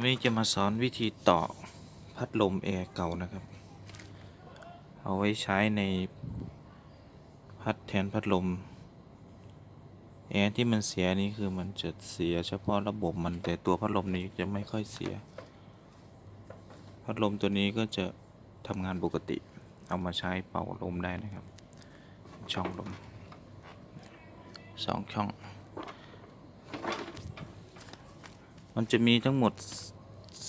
วันนี้จะมาสอนวิธีต่อพัดลมแอร์เก่านะครับ เอาไว้ใช้ในพัดแทนพัดลมแอร์ที่มันเสียนี่คือมันจะเสียเฉพาะระบบมันแต่ตัวพัดลมนี้จะไม่ค่อยเสีย พัดลมตัวนี้ก็จะทำงานปกติ เอามาใช้เป่าลมได้นะครับ ช่องลมสองช่อง มันจะมีทั้งหมด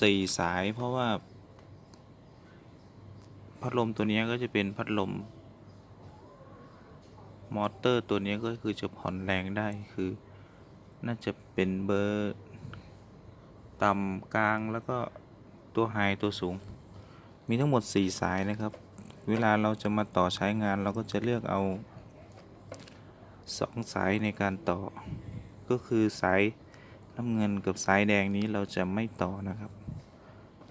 สี่สาย เพราะว่า พัดลมตัวนี้ก็จะเป็นพัดลม มอเตอร์ตัวนี้ก็คือจะผ่อนแรงได้คือ น่าจะเป็นเบอร์ต่ำกลางแล้วก็ตัวไฮตัวสูง มีทั้งหมด 4 สายนะครับ เวลาเราจะมาต่อใช้งานเราก็จะเลือกเอา 2 สายในการต่อ ก็คือสาย น้ำเงินกับสายแดงนี้เราจะไม่ต่อนะครับ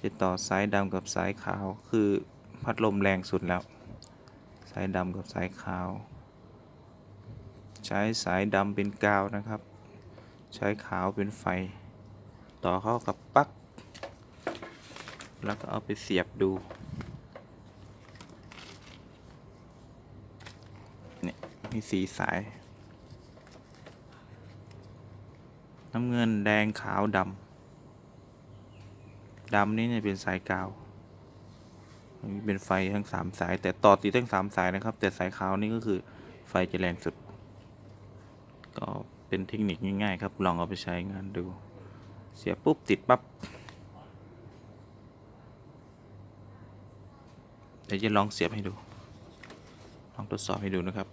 จะต่อสายดำกับสายขาวคือพัดลมแรงสุดแล้ว สายดำกับสายขาว ใช้สายดำเป็นกาวนะครับ ใช้ขาวเป็นไฟ ต่อเข้ากับปลั๊กแล้วก็เอาไปเสียบดูเนี่ยมีสีสาย น้ำเงินแดงขาวดำดำนี่เนี่ยเป็นสายกาวอันนี้เป็นไฟทั้งสามสาย แต่ต่อติดทั้งสามสายนะครับ แต่สายขาวนี่ก็คือไฟจะแรงสุด ก็เป็นเทคนิคง่ายๆครับ ลองเอาไปใช้งานดู เสียปุ๊บติดปับ๊บเดี๋ยวจะลองเสียบให้ดู ลองทดสอบให้ดูนะครับ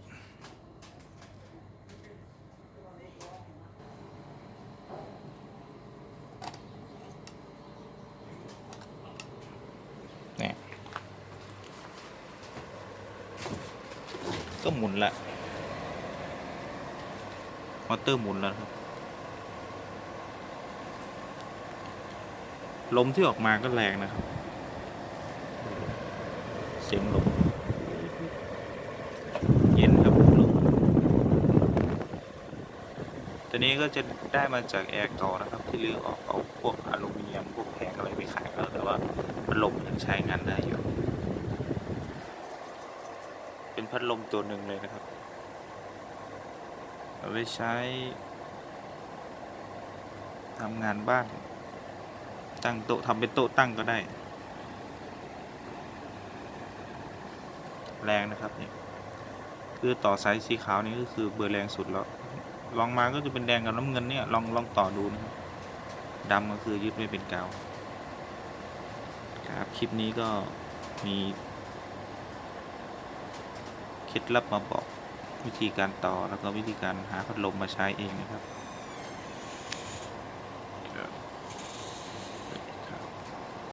ก็หมุนละมอเตอร์หมุนแล้วครับ ลมที่ออกมาก็แรงนะครับ เสียงลมเย็นครับลมตัวนี้ก็จะได้มาจากแอร์เก่านะครับ ที่รื้อออกเอาพวกอลูมิเนียมพวกแผงอะไรไปขายแล้วแต่ว่าพัดลมยังใช้งานได้อยู่ เป็น พัดลมตัวหนึ่งเลยนะครับ เอาไว้ใช้ทำงานบ้าน ตั้งโต๊ะทำเป็นโต๊ะตั้งก็ได้ แรงนะครับนี่คือต่อสายสีขาวนี่ก็คือเบอร์แรงสุดแล้ว ลองมาก็จะเป็นแดงกับน้ำเงินเนี่ยลองลองต่อดูนะครับดำก็คือยึดไว้เป็นกาวครับ คลิปนี้ก็มี เคล็ดลับมาบอกวิธีการต่อแล้วก็วิธีการหาพัดลมมาใช้เองนะครับ